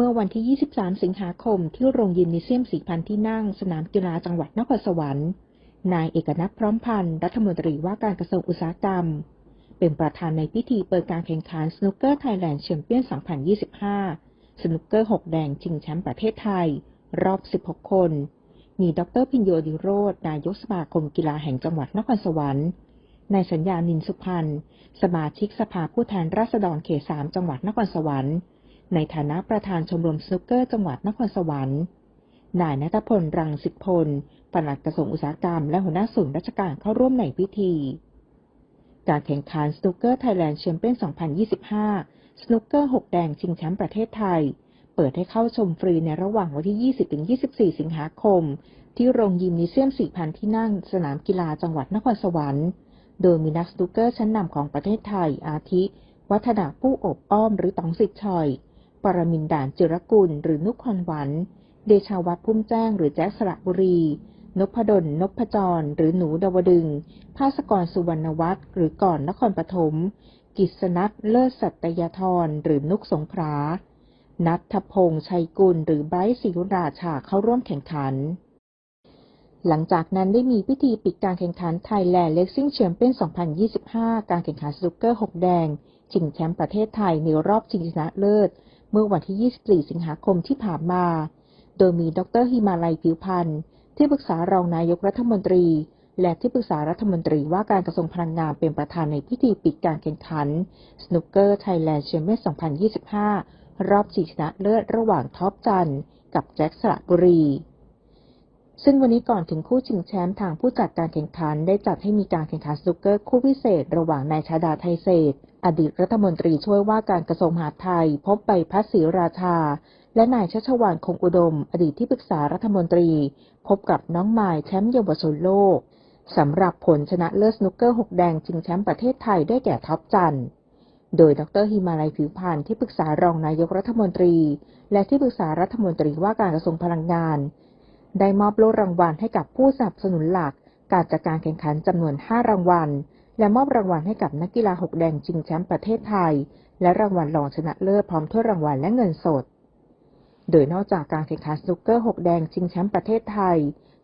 เมื่อวันที่ 23 สิงหาคมที่โรงยิมนิเซียม4,000ที่นั่งสนามกีฬาจังหวัดนครสวรรค์ นายเอกนัทพร้อมพันธ์รัฐมนตรีว่าการกระทรวงอุตสาหกรรม เป็นประธานในพิธีเปิดการแข่งขันสนุกเกอร์ไทยแลนด์แชมเปี้ยน 2025 สนุกเกอร์ 6 แดงชิงแชมป์ประเทศไทย รอบ 16 คน มีดรพิญโยดิโรจน์นายกสมาคมกีฬาแห่งจังหวัดนครสวรรค์นายสัญญานินสุพันธ์สมาชิกสภาผู้แทนราษฎรเขต3จังหวัดนครสวรรค์ ในฐานะประธานชมรมสนุกเกอร์จังหวัดนครสวรรค์ นายนัทพลรังสิทธพลปลัดกระทรวงอุตสาหกรรม และหัวหน้าศูนย์ราชการเข้าร่วมในพิธี การแข่งขันสนุกเกอร์ไทยแลนด์แชมเปี้ยน 2025 สนุกเกอร์ 6 แดงชิงแชมป์ประเทศไทย เปิดให้เข้าชมฟรีในระหว่างวันที่ 20-24 สิงหาคม ที่โรงยิมนิเซียม 4,000 ที่นั่งสนามกีฬาจังหวัดนครสวรรค์ โดยมีนักสนุกเกอร์ชั้นนำของประเทศไทยอาทิ วัฒนาผู้อบอ้อมหรือตองสิทธิ์ชอย ปรมินด่านจิรกุล หรือนุกคอนหวัน เดชาวัฒพุ่มแจ้งหรือแจ๊สสระบุรี นพดลนพจร หรือหนูดาวดึง ภาสกรสุวรรณวัฒน์หรือก่อนนครปฐม กิษณัทเลิศสัตยธรหรือนุกสงขลานัทพงษ์ชัยกุล หรือไบรท์ศิวราชาเข้าร่วมแข่งขัน หลังจากนั้นได้มีพิธีปิดการแข่งขัน Thailand Racing Champion 2025 การแข่งขันสนุกเกอร์ 6 แดง ชิงแชมป์ประเทศไทยในรอบชิงชนะเลิศ เมื่อวันที่ 24 สิงหาคมที่ผ่านมา โดยมีดรฮิมาลัยผิวพันธ์ที่ปรึกษารองนายกรัฐมนตรี และที่ปรึกษารัฐมนตรีว่าการกระทรวงพลังงานเป็นประธานในพิธีปิดการแข่งขันสนุกเกอร์ไทยแลนด์แชมเปี้ยน2025 รอบชิงชนะเลิศระหว่างท็อปจันทร์กับแจ็คสระบุรี ซึ่งวันนี้ก่อนถึงคู่ชิงแชมป์ทางผู้จัดการแข่งขันได้จัดให้มีการแข่งขันสนุกเกอร์คู่พิเศษ ระหว่างนายชาดาไทยเศษ อดีตรัฐมนตรีช่วยว่าการกระทรวงมหาดไทย พบใบพัดศรีราชา และนายชัชวานคงอุดม อดีตที่ปรึกษารัฐมนตรี พบกับน้องมายแชมป์เยาวชนโลกสำหรับผลชนะเลิศสนุกเกอร์6แดงชิงแชมป์ประเทศไทยได้แก่ท็อปจันทร์โดยดรฮิมาลัยผิวพันธ์ที่ปรึกษารองนายกรัฐมนตรี และที่ปรึกษารัฐมนตรีว่าการกระทรวงพลังงาน ได้มอบโล่รางวัลให้กับผู้สนับสนุนหลัก การจัดการแข่งขันจำนวน 5 รางวัล และมอบรางวัลให้กับนักกีฬา6แดงชิงแชมป์ประเทศไทย และรางวัลรองชนะเลิศพร้อมถ้วยรางวัลและเงินสด โดยนอกจากการแข่งขันสนุกเกอร์6แดงชิงแชมป์ประเทศไทย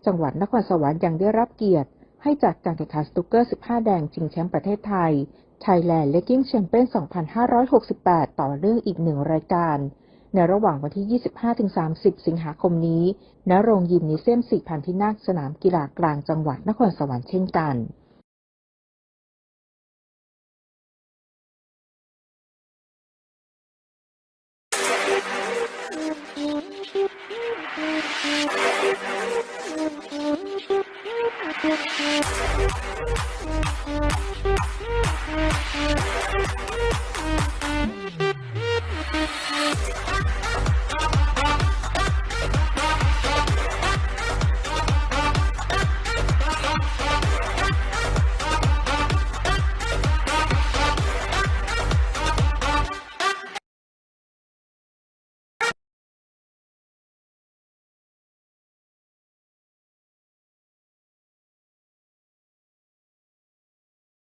จังหวัดนครสวรรค์ยังได้รับเกียรติ ให้จัดการแข่งขันสนุกเกอร์ 15 แดงชิงแชมป์ประเทศไทย Thailand Legging Champion 2568 ต่อเนื่องอีกหนึ่งรายการ ในระหว่างวันที่ 25-30 สิงหาคมนี้ณโรงยิมนิเซียม4,000ที่นั่งสนามกีฬากลางจังหวัดนครสวรรค์เช่นกัน